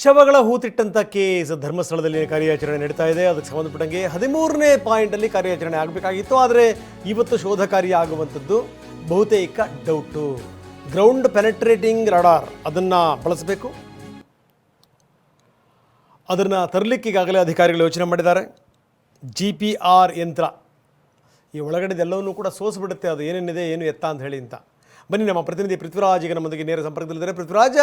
ಶವಗಳ ಹೂತಿಟ್ಟಂಥ case ಧರ್ಮಸ್ಥಳದಲ್ಲಿ ಕಾರ್ಯಾಚರಣೆ ನಡೀತಾ ಇದೆ. ಅದಕ್ಕೆ ಸಂಬಂಧಪಟ್ಟಂಗೆ ಹದಿಮೂರನೇ ಪಾಯಿಂಟಲ್ಲಿ ಕಾರ್ಯಾಚರಣೆ ಆಗಬೇಕಾಗಿತ್ತು. ಆದರೆ ಇವತ್ತು ಶೋಧ ಕಾರ್ಯ ಆಗುವಂಥದ್ದು ಬಹುತೇಕ ಡೌಟು. ಗ್ರೌಂಡ್ ಪೆನೆಟ್ರೇಟಿಂಗ್ ರಡಾರ್, ಅದನ್ನು ಬಳಸಬೇಕು. ಅದನ್ನು ತರಲಿಕ್ಕೆ ಈಗಾಗಲೇ ಅಧಿಕಾರಿಗಳು ಯೋಚನೆ ಮಾಡಿದ್ದಾರೆ. ಜಿ ಪಿ ಆರ್ ಯಂತ್ರ. ಈ ಒಳಗಡೆದೆಲ್ಲವನ್ನೂ ಕೂಡ ಸೋಸಿಬಿಡುತ್ತೆ. ಅದು ಏನೇನಿದೆ, ಏನು ಎತ್ತ ಅಂತ ಹೇಳಿ ಅಂತ. ಬನ್ನಿ ನಮ್ಮ ಪ್ರತಿನಿಧಿ ಪೃಥ್ವಿರಾಜ್ ಈಗ ನಮ್ಮೊಂದಿಗೆ ನೇರ ಸಂಪರ್ಕದಲ್ಲಿದ್ದಾರೆ. ಪೃಥ್ವಿರಾಜ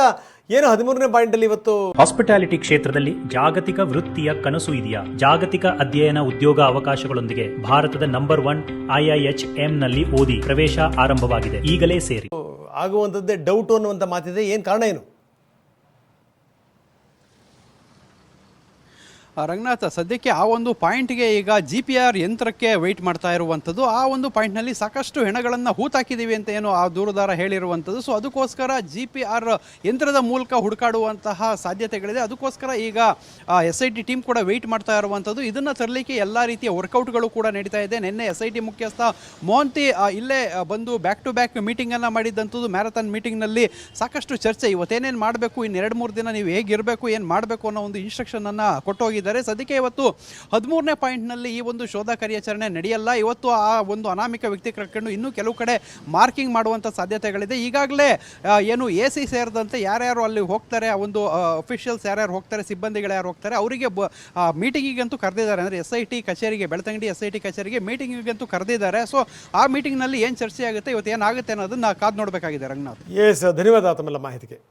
ಏನು ಹದಿಮೂರನೇ ಪಾಯಿಂಟ್ ಅಲ್ಲಿ ಇವತ್ತು? ಹಾಸ್ಪಿಟಾಲಿಟಿ ಕ್ಷೇತ್ರದಲ್ಲಿ ಜಾಗತಿಕ ವೃತ್ತಿಯ ಕನಸು ಇದೆಯಾ? ಜಾಗತಿಕ ಅಧ್ಯಯನ ಉದ್ಯೋಗ ಅವಕಾಶಗಳೊಂದಿಗೆ ಭಾರತದ ನಂಬರ್ ಒನ್ ಐಐಎಚ್ನಲ್ಲಿ ಓದಿ ಪ್ರವೇಶ ಆರಂಭವಾಗಿದೆ. ಈಗಲೇ ಸೇರಿ. ಆಗುವಂತದ್ದೇ ಡೌಟ್ ಅನ್ನುವಂತ ಮಾತಿದೆ. ಏನ್ ಕಾರಣ ಏನು? ರಂಗನಾಥ, ಸದ್ಯಕ್ಕೆ ಆ ಒಂದು ಪಾಯಿಂಟ್ಗೆ ಈಗ ಜಿ ಪಿ ಆರ್ ಯಂತ್ರಕ್ಕೆ ವೆಯ್ಟ್ ಮಾಡ್ತಾ ಇರುವಂಥದ್ದು, ಆ ಒಂದು ಪಾಯಿಂಟ್ನಲ್ಲಿ ಸಾಕಷ್ಟು ಹೆಣಗಳನ್ನು ಹೂತಾಕಿದ್ದೀವಿ ಅಂತ ಏನು ಆ ದೂರದಾರ ಹೇಳಿರುವಂಥದ್ದು. ಸೊ ಅದಕ್ಕೋಸ್ಕರ ಜಿ ಪಿ ಆರ್ ಯಂತ್ರದ ಮೂಲಕ ಹುಡುಕಾಡುವಂತಹ ಸಾಧ್ಯತೆಗಳಿದೆ. ಅದಕ್ಕೋಸ್ಕರ ಈಗ ಎಸ್ ಐ ಟಿ ಟೀಮ್ ಕೂಡ ವೆಯ್ಟ್ ಮಾಡ್ತಾ ಇರುವಂಥದ್ದು. ಇದನ್ನು ತರಲಿಕ್ಕೆ ಎಲ್ಲ ರೀತಿಯ ವರ್ಕೌಟ್ಗಳು ಕೂಡ ನಡೀತಾ ಇದೆ. ನಿನ್ನೆ ಎಸ್ ಐ ಟಿ ಮುಖ್ಯಸ್ಥ ಮೋಹಂತಿ ಇಲ್ಲೇ ಬಂದು ಬ್ಯಾಕ್ ಟು ಬ್ಯಾಕ್ ಮೀಟಿಂಗನ್ನು ಮಾಡಿದ್ದಂಥದ್ದು ಮ್ಯಾರಥಾನ್ ಮೀಟಿಂಗ್ನಲ್ಲಿ ಸಾಕಷ್ಟು ಚರ್ಚೆ. ಇವತ್ತೇನೇನು ಮಾಡಬೇಕು? ಇನ್ನೆರಡು ಮೂರು ದಿನ ನೀವು ಹೇಗಿರಬೇಕು? ಏನು ಮಾಡಬೇಕು ಅನ್ನೋ ಒಂದು ಇನ್ಸ್ಟ್ರಕ್ಷನನ್ನು ಕೊಟ್ಟೋಗಿದ್ದಾರೆ ಸದ್ಯಕ್ಕೆ ಇವತ್ತು ಹದಿಮೂರನೇ ಪಾಯಿಂಟ್ನಲ್ಲಿ ಈ ಒಂದು ಶೋಧ ಕಾರ್ಯಾಚರಣೆ ನಡೆಯಲ್ಲ. ಇವತ್ತು ಆ ಒಂದು ಅನಾಮಿಕ ವ್ಯಕ್ತಿ ಕರ್ಕೊಂಡು ಇನ್ನೂ ಕೆಲವು ಕಡೆ ಮಾರ್ಕಿಂಗ್ ಮಾಡುವಂಥ ಸಾಧ್ಯತೆಗಳಿದೆ. ಈಗಾಗಲೇ ಏನು ಎ ಸಿ ಸೇರಿದಂತೆ ಯಾರ್ಯಾರು ಅಲ್ಲಿ ಹೋಗ್ತಾರೆ, ಆ ಒಂದು ಅಫಿಷಿಯಲ್ಸ್ ಯಾರ್ಯಾರು ಹೋಗ್ತಾರೆ, ಸಿಬ್ಬಂದಿಗಳು ಯಾರು ಹೋಗ್ತಾರೆ, ಅವರಿಗೆ ಬ ಮೀಟಿಂಗಿಗಂತೂ ಕರೆದಿದ್ದಾರೆ. ಅಂದರೆ ಎಸ್ ಐ ಟಿ ಕಚೇರಿಗೆ, ಬೆಳ್ತಂಗಡಿ ಎಸ್ ಐ ಟಿ ಕಚೇರಿಗೆ ಮೀಟಿಂಗಿಗಂತೂ ಕರೆದಿದ್ದಾರೆ. ಸೊ ಆ ಮೀಟಿಂಗ್ನಲ್ಲಿ ಏನು ಚರ್ಚೆ ಆಗುತ್ತೆ ಇವತ್ತು ಏನಾಗುತ್ತೆ ಅನ್ನೋದನ್ನ ಕಾದು ನೋಡಬೇಕಾಗಿದೆ ರಂಗನಾಥ್. ಎಸ್ ಧನ್ಯವಾದ ತಮ್ಮೆಲ್ಲ ಮಾಹಿತಿಗೆ.